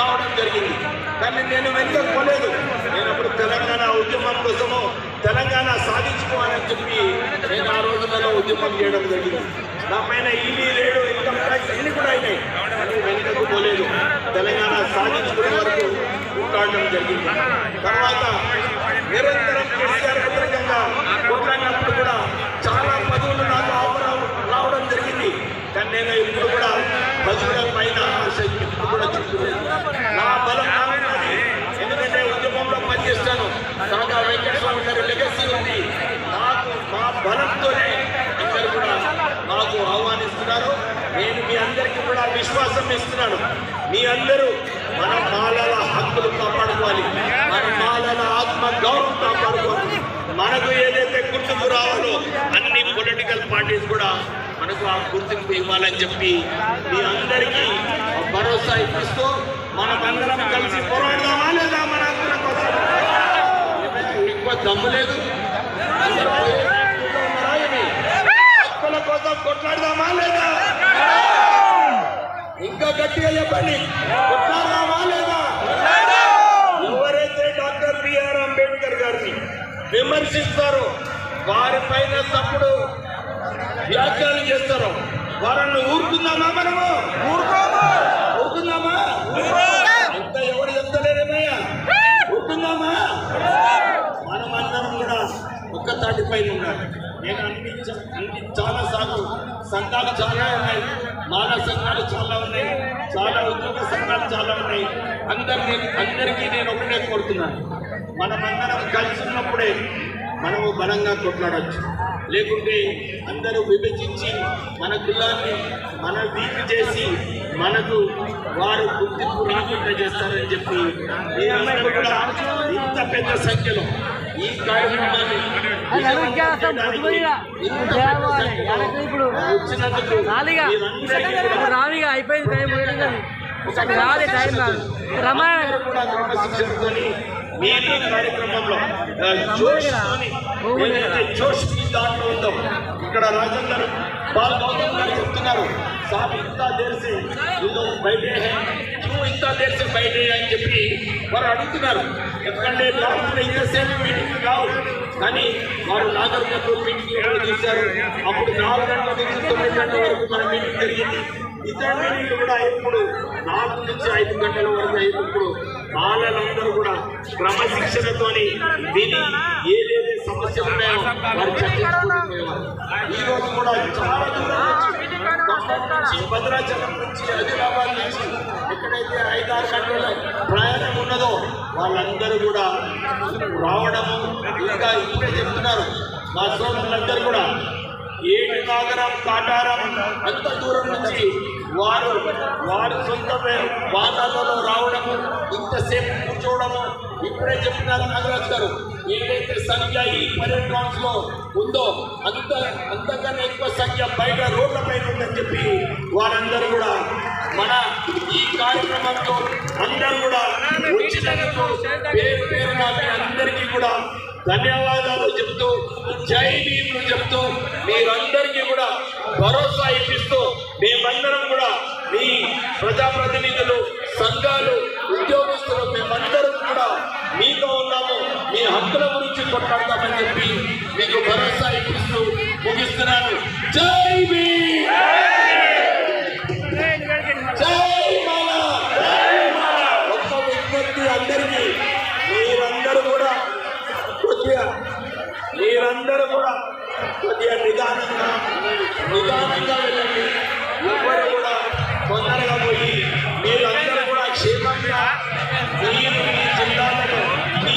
కావడం జరిగింది. కానీ నేను వెనుకకు పోలేదు. నేను అప్పుడు తెలంగాణ ఉద్యమం కోసము తెలంగాణ సాధించుకోవాలని చెప్పి నేను ఆ రోజులలో ఉద్యమం చేయడం జరిగింది. నా పైన ఈడీ రేడు ఇన్కమ్ ట్యాక్స్ ఇన్ని కూడా అయినాయి. కానీ వెనుకకు పోలేదు. తెలంగాణ సాధించుకునే వరకు ఉంటాడడం జరిగింది. తర్వాత నిరంతరం కేసీఆర్ వ్యతిరేకంగా కొట్లాడినప్పుడు కూడా చాలా పదవులు నాకు అవసరం రావడం జరిగింది. కానీ నేను ఇప్పుడు కూడా పదవుల పైన ఆశ ఇప్పుడు కూడా చూడలేదు నా బలం నాకు ఉన్నది. ఎందుకంటే ఉద్యమంలో పనిచేస్తాను కాగా వెంకటస్వామి గారి లెగసీ ఉంది నాకు మా బలంతోనే అందరూ కూడా నాకు ఆహ్వానిస్తున్నారు నేను మీ విశ్వాసం ఇస్తున్నాను. మీ అందరూ మన బాలల హక్కులు కాపాడుకోవాలి. మన బాలల ఆత్మ గౌరవం కాపాడుకోవాలి. మనకు ఏదైతే గుర్తింపు రావాలో అన్ని పొలిటికల్ పార్టీస్ కూడా మనకు ఆ గుర్తింపు ఇవ్వాలని చెప్పి మీ అందరికీ భరోసా ఇప్పిస్తూ మనకందరం కలిసి పోరాడదామా లేదా మన ఎక్కువ దమ్ము లేదు. హక్కుల కోసం కొట్లాడదామా లేదా? ఇంకా గట్టిగా చెప్పండి. లేదా ఎవరైతే డాక్టర్ బిఆర్ అంబేద్కర్ గారిని విమర్శిస్తారో వారిపైన తప్పుడు వ్యాఖ్యలు చేస్తారో వారిని ఊరుకుందామా మనము? ఊరుకుందామా? ఎంత ఎవరు చెప్తలేరేమయ్యా ఊరుకుందామా? మనం అందరం కూడా ఒక్క తాటి పైన ఉండాలి. నేను అన్ని చాలా సార్లు సంఘాలు చాలా ఉన్నాయి. మానవ సంఘాలు చాలా ఉన్నాయి. చాలా ఉద్యోగ సంఘాలు చాలా ఉన్నాయి. అందరినీ అందరికీ నేను ఒకటే కోరుతున్నాను. మనమందరం కలిసి ఉన్నప్పుడే మనము బలంగా కొట్లాడచ్చు. లేకుంటే అందరూ విభజించి మన కులాన్ని మన వీక్ చేసి మనకు వారు గుర్తింపు రాకుండా చేస్తారని చెప్పి మీరందరూ కూడా ఇంత పెద్ద సంఖ్యలో ఈ కార్యక్రమాన్ని రాలిగా. రావిగా అయిపోయింది టైం రాలి టైం రాదు రమాయణ మీ కార్యక్రమంలో జోష్ దాంట్లో ఇక్కడ రాజేందర్ బాల్ గౌతమ్ గారు చెప్తున్నారు. సాబ్ ఇంత తెలిసి బయటే. హై తెలిసి బయట అని చెప్పి వారు అడుగుతున్నారు. ఎందుకంటే లాస్ట్ ఇంతసేపు మీటింగ్ కావు. కానీ వారు నాగరికతో మీటింగ్ ఎక్కడ చేశారు అప్పుడు నాలుగు గంటల నుంచి తొమ్మిది గంటల వరకు మన మీటింగ్ జరిగింది. ఇతర మీటింగ్లు కూడా ఇప్పుడు నాలుగు నుంచి ఐదు గంటల వరకు అయినప్పుడు బాలలందరూ కూడా క్రమశిక్షణతోని విని ఏదేదో సమస్య ఉన్నాయో వారు చర్చించుకుంటున్నారు ఈ రోజు కూడా చాలా దూరం భద్రాచలం నుంచి ఆదిలాబాద్ నుంచి ఎక్కడైతే ఐదారు గంటల ప్రయాణం ఉన్నదో వాళ్ళందరూ కూడా రావడము ఇంకా ఇప్పుడే చెప్తున్నారు మా సోదరులందరూ కూడా ఏడు నాగరం కాటారం అంత దూరం నుంచి వారు వారి సొంత వాహనాలలో రావడము ఇంతసేపు కూర్చోవడము ఇప్పుడే చెప్పినారు నాగరాజు గారు ఏదైతే సంఖ్య ఈ పర్యటన లో ఉందో అంత అంతకన్నా ఎక్కువ సంఖ్య బయట రోడ్ల పైన ఉందని చెప్పి వారందరూ కూడా మన ఈ కార్యక్రమంలో అందరూ కూడా వచ్చినందుకు పేరు పేరున అందరికీ కూడా ధన్యవాదాలు చెప్తూ జై భీములు చెప్తూ మీరందరికీ కూడా భరోసా ఇప్పిస్తూ మేమందరం కూడా మీ ప్రజాప్రతినిధులు సంఘాలు ఉద్యోగస్తులు మేమందరం కూడా మీతో ఉన్నాము. మీ హక్కుల గురించి కొట్లాడతామని చెప్పి మీకు భరోసా ఇప్పిస్తూ ముగిస్తున్నాను. జై భీమ్! కొద్దిగా నిదానంగా నిదానంగా వెళ్ళండి. ఎవరు కూడా తొందరగా పోయి మీరందరూ కూడా క్షేమంగా మీ జిల్లాలో మీ